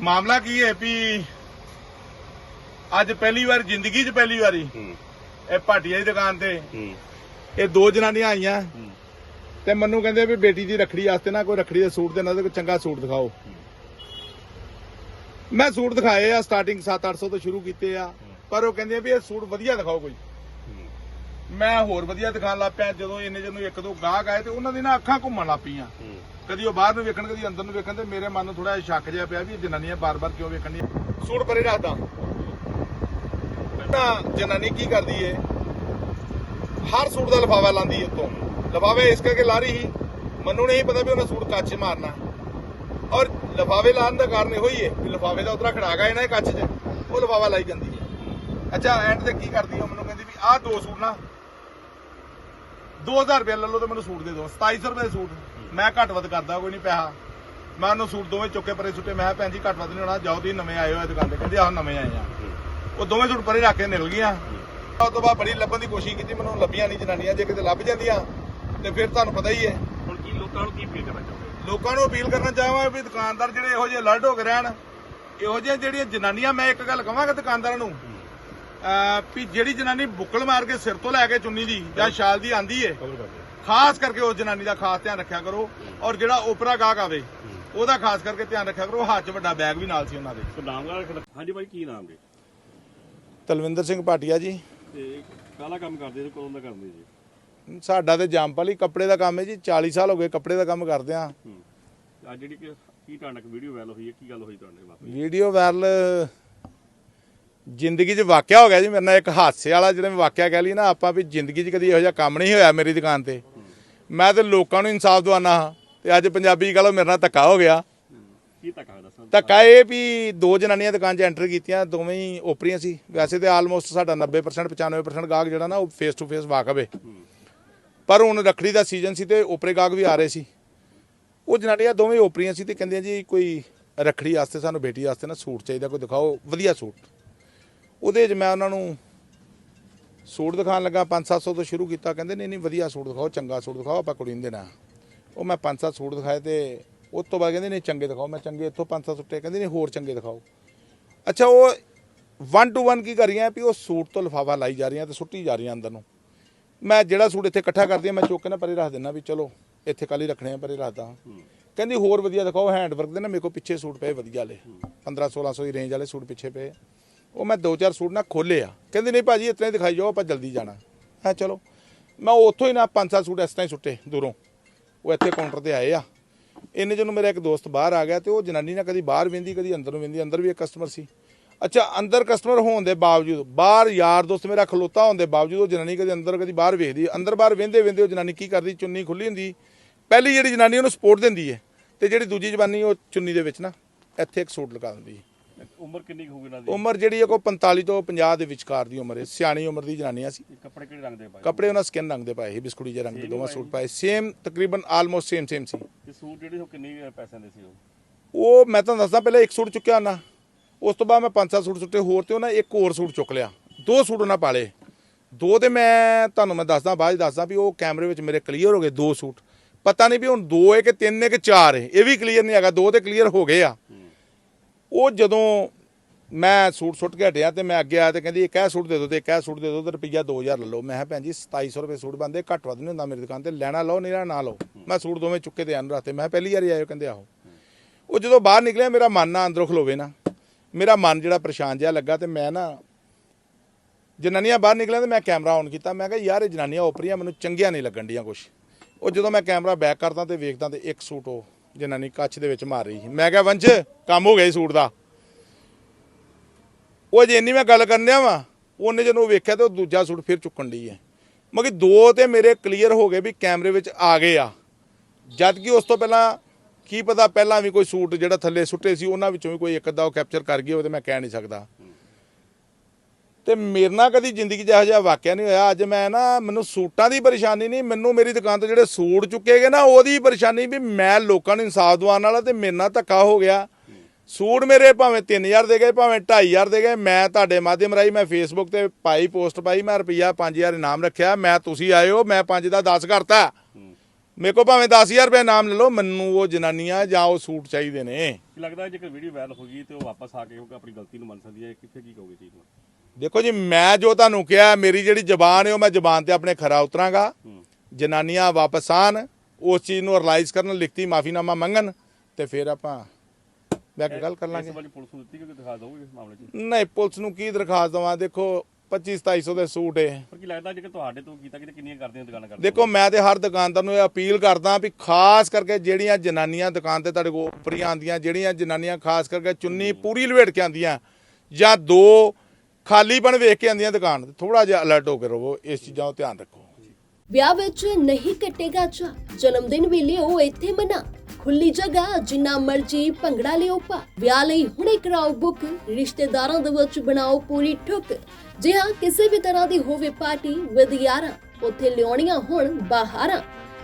ਮਾਮਲਾ ਕੀ ਹੈ ਵੀ ਅੱਜ ਪਹਿਲੀ ਵਾਰ ਜ਼ਿੰਦਗੀ 'ਚ ਪਹਿਲੀ ਵਾਰੀ ਇਹ ਭਾਟੀਆ ਦੀ ਦੁਕਾਨ ਤੇ ਇਹ ਦੋ ਜਨਾਨੀਆਂ ਆਈਆਂ ਤੇ ਮੈਨੂੰ ਕਹਿੰਦੇ ਵੀ ਬੇਟੀ ਦੀ ਰੱਖੜੀ ਵਾਸਤੇ ਨਾ ਕੋਈ ਰੱਖੜੀ ਦਾ ਸੂਟ ਦੇਣਾ ਤੇ ਕੋਈ ਚੰਗਾ ਸੂਟ ਦਿਖਾਓ। ਮੈਂ ਸੂਟ ਦਿਖਾਏ ਆ ਸਟਾਰਟਿੰਗ 7-800 ਤੋਂ ਸ਼ੁਰੂ ਕੀਤੇ ਆ ਪਰ ਉਹ ਕਹਿੰਦੇ ਵੀ ਇਹ ਸੂਟ ਵਧੀਆ ਦਿਖਾਓ ਕੋਈ। ਮੈਂ ਹੋਰ ਵਧੀਆ ਦਿਖਾਣ ਲੱਗ ਪਿਆ ਜਦੋਂ ਇਹਨੇ ਜਦੋਂ ਇੱਕ ਦੋ ਗਾਹਕ ਆਏ ਤੇ ਉਹਨਾਂ ਦੀ ਨਾ ਅੱਖਾਂ ਘੁੰਮਣ ਲੱਗ ਪਈਆਂ। ਕਦੀ ਉਹ ਬਾਹਰ ਨੂੰ ਵੇਖਣ ਕਦੀ ਅੰਦਰ ਨੂੰ ਵੇਖਣ ਤੇ ਮੇਰੇ ਮਨ ਨੂੰ ਥੋੜਾ ਸ਼ੱਕ ਜਿਹਾ ਪਿਆ ਵੀ ਜਨਾਨੀਆਂ ਬਾਰ-ਬਾਰ ਕਿਉਂ ਵੇਖਣ ਦੀ ਸੂਟ ਪਰੇ ਰੱਖਦਾ। ਤਾਂ ਜਨਾਨੀ ਕੀ ਕਰਦੀ ਏ? ਹਰ ਸੂਟ ਦਾ ਲਫਾਵਾ ਲਾਂਦੀ ਉੱਤੋਂ ਲਫਾਵੇ ਇਸ ਕਰਕੇ ਲਾ ਰਹੀ ਸੀ ਮੈਨੂੰ ਨਹੀਂ ਪਤਾ ਵੀ ਉਹਨੇ ਸੂਟ ਕੱਚ ਮਾਰਨਾ। ਔਰ ਲਫਾਵੇ ਲਾਉਣ ਦਾ ਕਾਰਨ ਇਹੋ ਹੀ ਹੈ ਵੀ ਲਫਾਵੇ ਦਾ ਉਤਰਾ ਖੜਾ ਗਿਆ ਨਾ ਇਹ ਕੱਚ 'ਚ ਉਹ ਲਫਾਵਾ ਲਾਈ ਜਾਂਦੀ ਹੈ ਅੱਛਾ ਐਂਡ ਤੇ ਕੀ ਕਰਦੀ ਉਹ? ਮੈਨੂੰ ਕਹਿੰਦੀ ਵੀ ਆਹ ਦੋ ਸੂਟ ਨਾ 2000 ਰੁਪਏ ਲੈ ਲਓ ਤੇ ਮੈਨੂੰ ਸੂਟ ਦੇ ਦਿਓ। 2700 ਰੁਪਏ ਦੇ ਸੂਟ। ਮੈਂ ਘੱਟ ਵੱਧ ਕਰਦਾ ਕੋਈ ਨਹੀਂ ਪੈਸਾ ਮੈਂ ਉਹਨੂੰ ਸੂਟ ਦੋਵੇਂ ਚੁੱਕੇ ਪਰੇ ਸੁੱਟੇ। ਮੈਂ ਭੈਣ ਜੀ ਘੱਟ ਵੱਧ ਨਹੀਂ ਹੋਣਾ। ਜਾਓ ਤੁਸੀਂ ਨਵੇਂ ਆਏ ਹੋ ਦੁਕਾਨ ਤੇ। ਕਹਿੰਦੇ ਆਹ ਨਵੇਂ ਆਏ ਆ। ਉਹ ਦੋਵੇਂ ਸੂਟ ਪਰੇ ਰੱਖ ਕੇ ਨਿਕਲ ਗਈਆਂ। ਉਸ ਤੋਂ ਬਾਅਦ ਬੜੀ ਲੱਭਣ ਦੀ ਕੋਸ਼ਿਸ਼ ਕੀਤੀ। ਮੈਨੂੰ ਲੱਭੀਆਂ ਨਹੀਂ ਜਨਾਨੀਆਂ। ਜੇ ਕਿਤੇ ਲੱਭ ਜਾਂਦੀਆਂ ਤੇ ਫਿਰ ਤੁਹਾਨੂੰ ਪਤਾ ਹੀ ਹੈ। ਹੁਣ ਕੀ ਲੋਕਾਂ ਨੂੰ ਕੀ ਫੀਲ ਕਰਨਾ ਚਾਹੁੰਦੇ ਲੋਕਾਂ ਨੂੰ ਅਪੀਲ ਕਰਨਾ ਚਾਹਾਂਗਾ ਵੀ ਦੁਕਾਨਦਾਰ ਜਿਹੜੇ ਇਹੋ ਜਿਹੇ ਅਲਰਟ ਹੋ ਕੇ ਰਹਿਣ ਇਹੋ ਜਿਹੀਆਂ ਜਿਹੜੀਆਂ ਜਨਾਨੀਆਂ ਮੈਂ ਇੱਕ ਗੱਲ ਕਹਾਂਗਾ ਦੁਕਾਨਦਾਰਾਂ ਨੂੰ ਵੀ ਜਿਹੜੀ ਜਨਾਨੀ ਬੁੱਕਲ ਮਾਰ ਕੇ ਸਿਰ ਤੋਂ ਲੈ ਕੇ ਚੁੰਨੀ ਦੀ ਜਾਂ ਸ਼ਾਲ ਦੀ ਆਂਦੀ ਏ ਖਾਸ ਕਰਕੇ ਉਸ ਜਨਾਨੀ ਦਾ ਖਾਸ ਧਿਆਨ ਰੱਖਿਆ ਕਰੋ ਔਰ ਜਿਹੜਾ ਓਪਰਾ ਗਾਹਕ ਆਵੇ ਉਹਦਾ ਖਾਸ ਕਰਕੇ ਧਿਆਨ ਰੱਖਿਆ ਕਰੋ ਹੱਥ 'ਚ ਵੱਡਾ ਬੈਗ ਵੀ ਨਾਲ ਸੀ ਉਹਨਾਂ ਦੇ। ਨਾਮ ਹਾਂਜੀ ਭਾਈ ਕੀ ਨਾਮ ਜੀ? ਤਲਵਿੰਦਰ ਸਿੰਘ ਭਾਟੀਆ ਜੀ। ਤੇ ਕਾਲਾ ਕੰਮ ਕਰਦੇ ਸੀ ਕਦੋਂ ਦਾ ਕਰਦੇ ਜੀ? ਸਾਡਾ ਤੇ ਜੰਪਾਲੀ ਕੱਪੜੇ ਦਾ ਕੰਮ ਹੈ ਜੀ 40 ਸਾਲ ਹੋ ਗਏ ਕੱਪੜੇ ਦਾ ਕੰਮ ਕਰਦੇ ਆ। ਅੱਜ ਜਿਹੜੀ ਕਿ ਕੀ ਤੁਹਾਡੇ ਨਾਲ ਵੀਡੀਓ ਵਾਇਰਲ ਹੋਈ ਹੈ ਕੀ ਗੱਲ ਹੋਈ ਤੁਹਾਡੇ ਵਾਪਸ ਵੀਡੀਓ ਵਾਇਰਲ ਜ਼ਿੰਦਗੀ 'ਚ ਵਾਕਿਆ ਹੋ ਗਿਆ ਜੀ ਮੇਰੇ ਨਾਲ ਇੱਕ ਹਾਦਸੇ ਵਾਲਾ ਜਿਹੜਾ ਮੈਂ ਵਾਕਿਆ ਕਹਿ ਲਈ ਨਾ ਆਪਾਂ ਵੀ ਜ਼ਿੰਦਗੀ 'ਚ ਕਦੀ ਇਹੋ ਜਿਹਾ ਕੰਮ ਨਹੀਂ ਹੋਇਆ ਮੇਰੀ ਦੁਕਾਨ ਤੇ। ਮੈਂ ਤੇ ਲੋਕਾਂ ਨੂੰ ਇਨਸਾਫ ਦਵਾਨਾ ਹਾਂ ਤੇ ਅੱਜ ਪੰਜਾਬੀ ਕਹ ਲਓ ਮੇਰੇ ਨਾਲ ਧੱਕਾ ਹੋ ਗਿਆ। ਕੀ ਹੈ ਦੱਸੋ? ਧੱਕਾ ਇਹ ਵੀ ਦੋ ਜਨਾਨੀਆਂ ਦੁਕਾਨ 'ਚ ਐਂਟਰ ਕੀਤੀਆਂ ਦੋਵੇਂ ਹੀ ਓਪਰੀਆਂ ਸੀ। ਵੈਸੇ ਤੇ ਆਲਮੋਸਟ ਸਾਡਾ 90% 95% ਗਾਹਕ ਜਿਹੜਾ ਨਾ ਉਹ ਫੇਸ ਟੂ ਫੇਸ ਵਾਕਫ ਹੈ ਪਰ ਹੁਣ ਰੱਖੜੀ ਦਾ ਸੀਜ਼ਨ ਸੀ ਤੇ ਓਪਰੇ ਗਾਹਕ ਵੀ ਆ ਰਹੇ ਸੀ। ਉਹ ਜਨਾਨੀਆਂ ਦੋਵੇਂ ਓਪਰੀਆਂ ਸੀ ਤੇ ਕਹਿੰਦੀਆਂ ਜੀ ਕੋਈ ਰੱਖੜੀ ਵਾਸਤੇ ਸਾਨੂੰ ਬੇਟੀ ਵਾਸਤੇ ਨਾ ਸੂਟ ਚਾਹੀਦਾ ਕੋਈ ਦਿਖਾਓ ਵਧੀਆ ਸੂਟ। ਉਹਦੇ 'ਚ ਮੈਂ ਉਹਨਾਂ ਨੂੰ ਸੂਟ ਦਿਖਾਉਣ ਲੱਗਾ 5-700 ਤੋਂ ਸ਼ੁਰੂ ਕੀਤਾ। ਕਹਿੰਦੇ, ਨਹੀਂ ਨਹੀਂ, ਵਧੀਆ ਸੂਟ ਦਿਖਾਓ, ਚੰਗਾ ਸੂਟ ਦਿਖਾਓ, ਆਪਾਂ ਕੁੜੀ ਨੂੰ ਦੇਣਾ ਉਹ ਮੈਂ 5-7 ਸੂਟ ਦਿਖਾਏ ਤੇ ਉਸ ਤੋਂ ਬਾਅਦ ਕਹਿੰਦੇ, ਨਹੀਂ, ਚੰਗੇ ਦਿਖਾਓ। ਮੈਂ ਚੰਗੇ ਇੱਥੋਂ 5-7 ਸੁੱਟੇ ਕਹਿੰਦੇ, ਨਹੀਂ, ਹੋਰ ਚੰਗੇ ਦਿਖਾਓ। ਅੱਛਾ, ਉਹ 1 ਟੂ 1 ਕੀ ਕਰ ਰਹੀਆਂ ਵੀ ਉਹ ਸੂਟ ਤੋਂ ਲਿਫਾਫਾ ਲਾਈ ਜਾ ਰਹੀਆਂ ਤੇ ਸੁੱਟੀ ਜਾ ਰਹੀਆਂ ਅੰਦਰ ਨੂੰ। ਮੈਂ ਜਿਹੜਾ ਸੂਟ ਇੱਥੇ ਇਕੱਠਾ ਕਰਦੀ ਹਾਂ ਮੈਂ ਚੁੱਕ ਕੇ ਨਾ ਪਰੇ ਰੱਖ ਦਿੰਦਾ ਵੀ ਚਲੋ, ਇੱਥੇ ਕੱਲ ਹੀ ਰੱਖਣੇ ਆ, ਪਰੇ ਰੱਖਦਾ ਕਹਿੰਦੀ, ਹੋਰ ਵਧੀਆ ਦਿਖਾਓ ਹੈਂਡ ਵਰਕ ਦੇ ਨਾ, ਮੇਰੇ ਕੋਲ ਪਿੱਛੇ ਸੂਟ ਪਏ ਵਧੀਆ ਵਾਲੇ। 15 1600 ਦੀ ਰੇਂਜ ਵਾਲੇ ਸੂਟ ਪਿੱਛੇ ਪਏ ਉਹ ਮੈਂ ਦੋ ਚਾਰ ਸੂਟ ਨਾ ਖੋਲੇ ਆ। ਕਹਿੰਦੀ, ਨਹੀਂ ਭਾਜੀ, ਇਤਨੇ ਦਿਖਾਈ ਜਾਓ, ਆਪਾਂ ਜਲਦੀ ਜਾਣਾ। ਹਾਂ ਚਲੋ। ਮੈਂ ਉੱਥੋਂ ਹੀ ਨਾ ਪੰਜ ਸੱਤ ਸੂਟ ਇਸ ਤਰ੍ਹਾਂ ਹੀ ਸੁੱਟੇ ਦੂਰੋਂ। ਉਹ ਇੱਥੇ ਕਾਊਂਟਰ ਤੇ ਆਏ ਆ। ਇੰਨੇ ਜਦੋਂ ਮੇਰਾ ਇੱਕ ਦੋਸਤ ਬਾਹਰ ਆ ਗਿਆ ਤੇ ਉਹ ਜਨਾਨੀ ਨਾ ਕਦੀ ਬਾਹਰ ਵਿੰਦੀ, ਕਦੀ ਅੰਦਰ ਨੂੰ ਵਿੰਦੀ। ਅੰਦਰ ਵੀ ਇੱਕ ਕਸਟਮਰ ਸੀ। ਅੱਛਾ, ਅੰਦਰ ਕਸਟਮਰ ਹੋਣ ਦੇ ਬਾਵਜੂਦ, ਬਾਹਰ ਯਾਰ ਦੋਸਤ ਮੇਰਾ ਖਲੋਤਾ ਹੋਣ ਦੇ ਬਾਵਜੂਦ ਉਹ ਜਨਾਨੀ ਕਦੇ ਅੰਦਰ, ਕਦੀ ਬਾਹਰ ਵੇਖਦੀ। ਅੰਦਰ ਬਾਹਰ ਵੇਂਦੇ ਵੇਂਦੇ ਉਹ ਜਨਾਨੀ ਕੀ ਕਰਦੀ? ਚੁੰਨੀ ਖੁੱਲੀ ਹੁੰਦੀ। ਪਹਿਲੀ ਜਿਹੜੀ ਜਨਾਨੀ ਉਹਨੂੰ ਸਪੋਰਟ ਦਿੰਦੀ ਹੈ ਤੇ ਜਿਹੜੀ ਦੂਜੀ ਜਵਾਨੀ ਉਹ ਚੁੰਨੀ ਦੇ ਵਿੱਚ ਨਾ, ਇੱਥੇ ਇੱਕ ਸੂਟ ਲਗਾ ਦਿੰਦੀ ਹੈ ਉਮਰ ਕਿੰਨੀ ਕੁ ਹੋਊਗੀ ਇਹਨਾਂ ਦੀ? ਉਮਰ ਜਿਹੜੀ ਹੈ ਕੋ 45 ਤੋਂ 50 ਦੇ ਵਿਚਕਾਰ ਦੀ ਉਮਰ ਹੈ। ਸਿਆਣੀ ਉਮਰ ਦੀ ਜਨਾਨੀਆਂ ਸੀ ਕੱਪੜੇ ਕਿਹੜੇ ਰੰਗ ਦੇ ਪਾਏ? ਕੱਪੜੇ ਉਹਨਾਂ ਸਕਿਨ ਰੰਗ ਦੇ ਪਾਏ ਸੀ ਬਿਸਕੁਟੀ ਜਿਹੇ ਰੰਗ ਦੇ ਦੋਵਾਂ ਸੂਟ ਪਾਏ। ਸੇਮ ਤਕਰੀਬਨ ਆਲਮੋਸਟ ਸੇਮ ਸੇਮ ਸੀ। ਤੇ ਸੂਟ ਜਿਹੜੇ ਉਹ ਕਿੰਨੇ ਪੈਸਿਆਂ ਦੇ ਸੀ ਉਹ? ਉਹ ਮੈਂ ਤੁਹਾਨੂੰ ਦੱਸਦਾ ਪਹਿਲਾਂ ਇੱਕ ਸੂਟ ਚੁੱਕਿਆ ਨਾ ਉਸ ਤੋਂ ਬਾਅਦ ਮੈਂ ਪੰਜ ਸੱਤ ਸੂਟ ਸੁੱਟੇ ਹੋਰ ਤੇ ਉਹਨਾਂ ਇੱਕ ਹੋਰ ਸੂਟ ਚੁੱਕ ਲਿਆ। ਦੋ ਸੂਟ ਉਹਨਾਂ ਪਾਲੇ ਦੋ ਤੇ ਮੈਂ ਤੁਹਾਨੂੰ ਮੈਂ ਦੱਸਦਾ ਬਾਅਦ ਦੱਸਦਾ ਵੀ ਉਹ ਕੈਮਰੇ ਵਿੱਚ ਮੇਰੇ ਕਲੀਅਰ ਹੋ ਗਏ ਦੋ ਸੂਟ। ਪਤਾ ਨਹੀਂ ਵੀ ਹੁਣ ਦੋ ਹੈ ਕਿ ਤਿੰਨ ਹੈ ਕਿ ਚਾਰ ਹੈ ਇਹ ਵੀ ਕਲੀਅਰ ਨਹੀਂ ਹੈਗਾ ਦੋ ਤੇ ਕਲੀਅਰ ਹੋ ਗਏ ਆ। ਉਹ ਜਦੋਂ ਮੈਂ ਸੂਟ ਸੁੱਟ ਕੇ ਹਟਿਆ ਤੇ ਮੈਂ ਅੱਗੇ ਆਇਆ ਤੇ ਕਹਿੰਦੀ ਇੱਕ ਇਹ ਸੂਟ ਦੇ ਦਿਓ ਤੇ ਇੱਕ ਇਹ ਸੂਟ ਦੇ ਦਿਓ ਤੇ ਰੁਪਈਆ 2000 ਲੈ ਲਓ। ਮੈਂ ਕਿਹਾ, ਭੈਣ ਜੀ 2700 ਰੁਪਏ ਸੂਟ ਬੰਦੇ ਘੱਟ ਵੱਧ ਨਹੀਂ ਹੁੰਦਾ ਮੇਰੀ ਦੁਕਾਨ ਤੇ। ਲੈਣਾ ਲਓ, ਨਹੀਂ ਨਾ ਲਓ। ਮੈਂ ਸੂਟ ਦੋਵੇਂ ਚੁੱਕੇ ਤੇ ਆਨ ਰਾਤੇ ਮੈਂ ਕਿਹਾ, ਪਹਿਲੀ ਵਾਰੀ ਆਇਓ ਕਹਿੰਦੇ, ਆਹੋ। ਉਹ ਜਦੋਂ ਬਾਹਰ ਨਿਕਲਿਆ, ਮੇਰਾ ਮਨ ਨਾ ਅੰਦਰੋਂ ਖਲੋਵੇ ਨਾ। ਮੇਰਾ ਮਨ ਜਿਹੜਾ ਪਰੇਸ਼ਾਨ ਜਿਹਾ ਲੱਗਾ ਤੇ ਮੈਂ ਨਾ ਜਨਾਨੀਆਂ ਬਾਹਰ ਨਿਕਲਿਆ ਤੇ ਮੈਂ ਕੈਮਰਾ ਔਨ ਕੀਤਾ। ਮੈਂ ਕਿਹਾ, ਯਾਰ, ਇਹ ਜਨਾਨੀਆਂ ਓਪਰੀਆਂ, ਮੈਨੂੰ ਚੰਗੀਆਂ ਨਹੀਂ ਲੱਗਣ ਡੀਆਂ ਕੁਛ। ਉਹ ਜਦੋਂ ਮੈਂ ਕੈਮਰਾ ਬੈਕ ਕਰਦਾ ਤੇ ਵੇਖਦਾ ਤੇ ਇੱਕ ਸੂਟ ਉਹ ਜਨਾਨੀ ਕੱਚ ਦੇ ਵਿੱਚ ਮਾਰ ਰਹੀ ਸੀ। ਮੈਂ ਕਿਹਾ, ਵੰਸ਼, ਕੰਮ ਹੋ ਗਿਆ ਇਹ ਸੂਟ ਦਾ। ਉਹ ਜੇ ਇੰਨੀ ਮੈਂ ਗੱਲ ਕਰਨ ਡਿਆ ਵਾਂ, ਉਹਨੇ ਜਦੋਂ ਵੇਖਿਆ ਤੇ ਉਹ ਦੂਜਾ ਸੂਟ ਫਿਰ ਚੁੱਕਣ ਡਈ ਹੈ। ਮਗਰ ਦੋ ਤੇ ਮੇਰੇ ਕਲੀਅਰ ਹੋ ਗਏ ਵੀ ਕੈਮਰੇ ਵਿੱਚ ਆ ਗਏ ਆ। ਜਦ ਕਿ ਉਸ ਤੋਂ ਪਹਿਲਾਂ ਕੀ ਪਤਾ ਪਹਿਲਾਂ ਵੀ ਕੋਈ ਸੂਟ ਜਿਹੜਾ ਥੱਲੇ ਸੁੱਟੇ ਸੀ, ਉਹਨਾਂ ਵਿੱਚੋਂ ਵੀ ਕੋਈ ਇੱਕ ਅੱਧਾ ਉਹ ਕੈਪਚਰ ਕਰ ਗਿਆ ਉਹ ਤੇ ਮੈਂ ਕਹਿ ਨਹੀਂ ਸਕਦਾ। ਤੇ ਮੇਰੇ ਨਾਲ ਕਦੀ ਜ਼ਿੰਦਗੀ 'ਚ ਇਹੋ ਜਿਹਾ ਵਾਕਿਆ ਨਹੀਂ ਹੋਇਆ। ਅੱਜ ਮੈਂ ਨਾ, ਮੈਨੂੰ ਸੂਟਾਂ ਦੀ ਪਰੇਸ਼ਾਨੀ ਨਹੀਂ, ਮੈਨੂੰ ਮੇਰੀ ਦੁਕਾਨ ਤੋਂ ਜਿਹੜੇ ਸੂਟ ਚੁੱਕੇ ਗਏ ਨਾ, ਉਹਦੀ ਪਰੇਸ਼ਾਨੀ ਵੀ ਮੈਂ ਲੋਕਾਂ ਨੂੰ ਇਨਸਾਫ ਦਿਵਾਉਣ ਵਾਲਾ ਤੇ ਮੇਰੇ ਨਾਲ ਧੱਕਾ ਹੋ ਗਿਆ। ਸੂਟ ਮੇਰੇ ਭਾਵੇਂ 3000 ਦੇ ਗਏ, ਭਾਵੇਂ 2500 ਦੇ ਗਏ, ਮੈਂ ਤੁਹਾਡੇ ਮਾਧਿਅਮ ਰਾਹੀਂ ਮੈਂ ਫੇਸਬੁੱਕ ਤੇ ਪਾਈ, ਪੋਸਟ ਪਾਈ, ਮੈਂ ਰੁਪਈਆ 5000 ਇਨਾਮ ਰੱਖਿਆ, ਮੈਂ ਤੁਸੀਂ ਆਏ ਹੋ, ਮੈਂ 5 ਦਾ 10 ਕਰਤਾ। ਮੇਰੇ ਕੋ ਭਾਵੇਂ 10000 ਰੁਪਏ ਨਾਮ ਲੈ ਲਓ, ਮੈਨੂੰ ਉਹ ਜਨਾਨੀਆਂ ਜਾਂ ਉਹ ਸੂਟ ਚਾਹੀਦੇ ਨੇ। ਲੱਗਦਾ ਜੇਕਰ ਵੀਡੀਓ ਵਾਇਰਲ ਹੋ ਗਈ ਤੇ ਉਹ ਵਾਪਸ ਆ ਕੇ ਉਹ ਆਪਣੀ ਗਲਤੀ ਨੂੰ ਮੰਨ ਸਕਦੀ ਹੈ, ਕਿੱਥੇ ਕੀ ਕਹੋਗੇ ਚੀਜ਼ ਨੂੰ ਦੇਖੋ ਜੀ ਮੈਂ ਜੋ ਤੁਹਾਨੂੰ ਕਿਹਾ ਮੇਰੀ ਜਿਹੜੀ ਜ਼ਬਾਨ ਹੈ ਉਹ ਮੈਂ ਜ਼ਬਾਨ ਤੇ ਆਪਣੇ ਖਰਾ ਉਤਰਾਂਗਾ। ਹੂੰ। ਜਨਾਨੀਆਂ ਵਾਪਸ ਆਣ ਉਸ ਚੀਜ਼ ਨੂੰ ਰਿਅਲਾਈਜ਼ ਕਰਨ ਲਿਖਤੀ ਮਾਫੀਨਾਮਾ ਮੰਗਣ ਤੇ ਫਿਰ ਆਪਾਂ ਬੈਕ ਗੱਲ ਕਰ ਲਾਂਗੇ। ਇਸ ਵਾਲੀ ਪੁਲਿਸ ਨੂੰ ਦਿੱਤੀ ਕਿ ਦਿਖਾ ਦੋਗੇ ਇਸ ਮਾਮਲੇ 'ਚ? ਨਹੀਂ ਪੁਲਿਸ ਨੂੰ ਕੀ ਦਰਖਾਸਤ ਦਵਾਂ? ਦੇਖੋ 25 2700 ਦੇ ਸੂਟ ਹੈ ਪਰ ਕੀ ਲੱਗਦਾ ਜੇਕਰ ਤੁਹਾਡੇ ਤੋਂ ਕੀਤਾ ਕਿਤੇ ਕਿੰਨੀਆਂ ਕਰਦੀਆਂ ਦੁਕਾਨਾਂ ਕਰਦੇ ਦੇਖੋ ਮੈਂ ਤੇ ਹਰ ਦੁਕਾਨਦਾਰ ਨੂੰ ਇਹ ਅਪੀਲ ਕਰਦਾ ਵੀ ਖਾਸ ਕਰਕੇ ਜਿਹੜੀਆਂ ਜਨਾਨੀਆਂ ਦੁਕਾਨ ਤੇ ਤੁਹਾਡੇ ਕੋਲ ਉੱਪਰੀਆਂ ਆਉਂਦੀਆਂ ਜਿਹੜੀਆਂ ਜਨਾਨੀਆਂ ਖਾਸ ਕਰਕੇ ਚੁੰਨੀ ਪੂਰੀ ਲਵੇਟ ਕੇ ਆਉਂਦੀਆਂ ਜਾਂ ਦੋ ਖਾਲੀਪਣ ਵੇਖ ਕੇ ਆਉਂਦੀਆਂ ਦੁਕਾਨ ਤੇ ਥੋੜਾ ਜਿਹਾ ਅਲਰਟ ਹੋ ਕੇ ਰਹੋ ਇਸ ਚੀਜ਼ਾਂ ਦਾ ਧਿਆਨ ਰੱਖੋ। ਵਿਆਹ ਵਿੱਚ ਨਹੀਂ ਕੱਟੇਗਾ ਚਾ ਜਨਮ ਦਿਨ ਵੀ ਲਿਓ ਇੱਥੇ ਮਨਾ। ਖੁੱਲੀ ਜਗ੍ਹਾ, ਜਿੰਨਾ ਮਰਜ਼ੀ ਭੰਗੜਾ ਲਿਓ ਪਾ। ਵਿਆਹ ਲਈ ਹੁਣੇ ਕਰਾਓ ਬੁੱਕ ਰਿਸ਼ਤੇਦਾਰਾਂ ਦੇ ਵਿੱਚ ਬਣਾਓ ਪੂਰੀ ਠੁੱਕ। ਜੇ ਹਾਂ, ਕਿਸੇ ਵੀ ਤਰ੍ਹਾਂ ਦੀ ਹੋਵੇ ਪਾਰਟੀ ਵਿਦ ਯਾਰਾਂ ਉੱਥੇ ਲਿਆਉਣੀਆਂ ਹੁਣ ਬਾਹਰਾਂ।